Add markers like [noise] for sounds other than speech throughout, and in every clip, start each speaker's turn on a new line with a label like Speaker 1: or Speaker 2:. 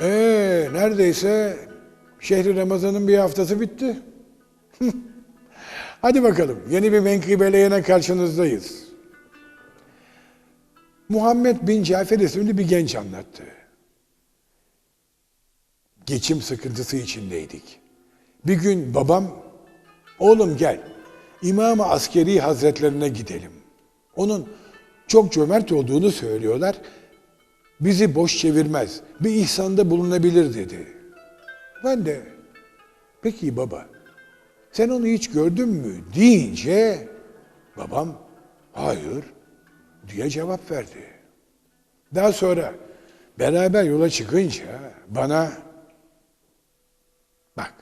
Speaker 1: neredeyse şehri Ramazan'ın bir haftası bitti. [laughs] Hadi bakalım yeni bir menkıbeleyene karşınızdayız. Muhammed bin Cafer isimli bir genç anlattı. Geçim sıkıntısı içindeydik. Bir gün babam, oğlum gel, İmam-ı Askeri Hazretlerine gidelim. Onun çok cömert olduğunu söylüyorlar. Bizi boş çevirmez, bir ihsanda bulunabilir dedi. Ben de, peki baba, sen onu hiç gördün mü deyince babam, hayır diye cevap verdi. Daha sonra beraber yola çıkınca bana bak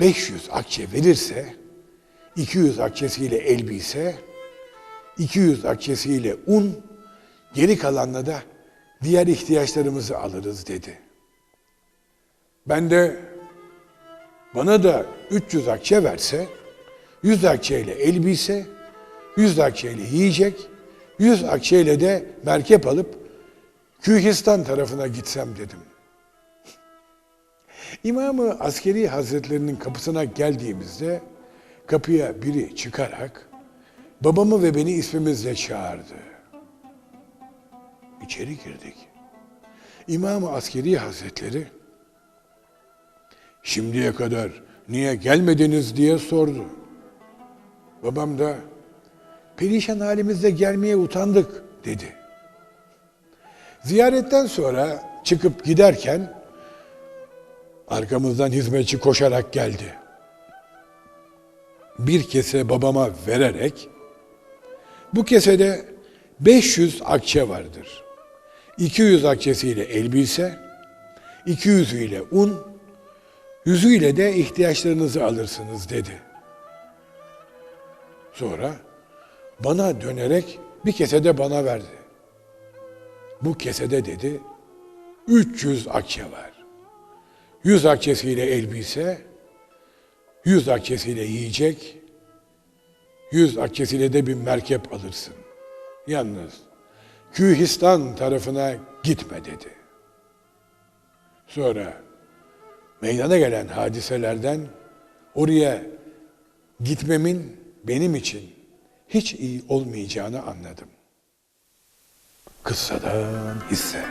Speaker 1: 500 akçe verirse 200 akçesiyle elbise 200 akçesiyle un geri kalanla da diğer ihtiyaçlarımızı alırız dedi. Ben de bana da 300 akçe verse 100 akçeyle elbise 100 akçeyle yiyecek 100 akçeyle de merkep alıp Kühistan tarafına gitsem dedim. İmamı Askeri Hazretlerinin kapısına geldiğimizde kapıya biri çıkarak babamı ve beni ismimizle çağırdı. İçeri girdik. İmam-ı Askeri Hazretleri şimdiye kadar niye gelmediniz diye sordu. Babam da perişan halimizde gelmeye utandık dedi. Ziyaretten sonra çıkıp giderken arkamızdan hizmetçi koşarak geldi. Bir kese babama vererek bu kesede 500 akçe vardır. 200 akçesiyle elbise, 200 ile un, yüzüyle de ihtiyaçlarınızı alırsınız dedi. Sonra bana dönerek bir kesede bana verdi. Bu kesede dedi 300 akçe var. 100 akçesiyle elbise, 100 akçesiyle yiyecek, 100 akçesiyle de bir merkep alırsın. Yalnız Kühistan tarafına gitme dedi. Sonra meydana gelen hadiselerden oraya gitmemin benim için hiç iyi olmayacağını anladım. Kıssadan hisse.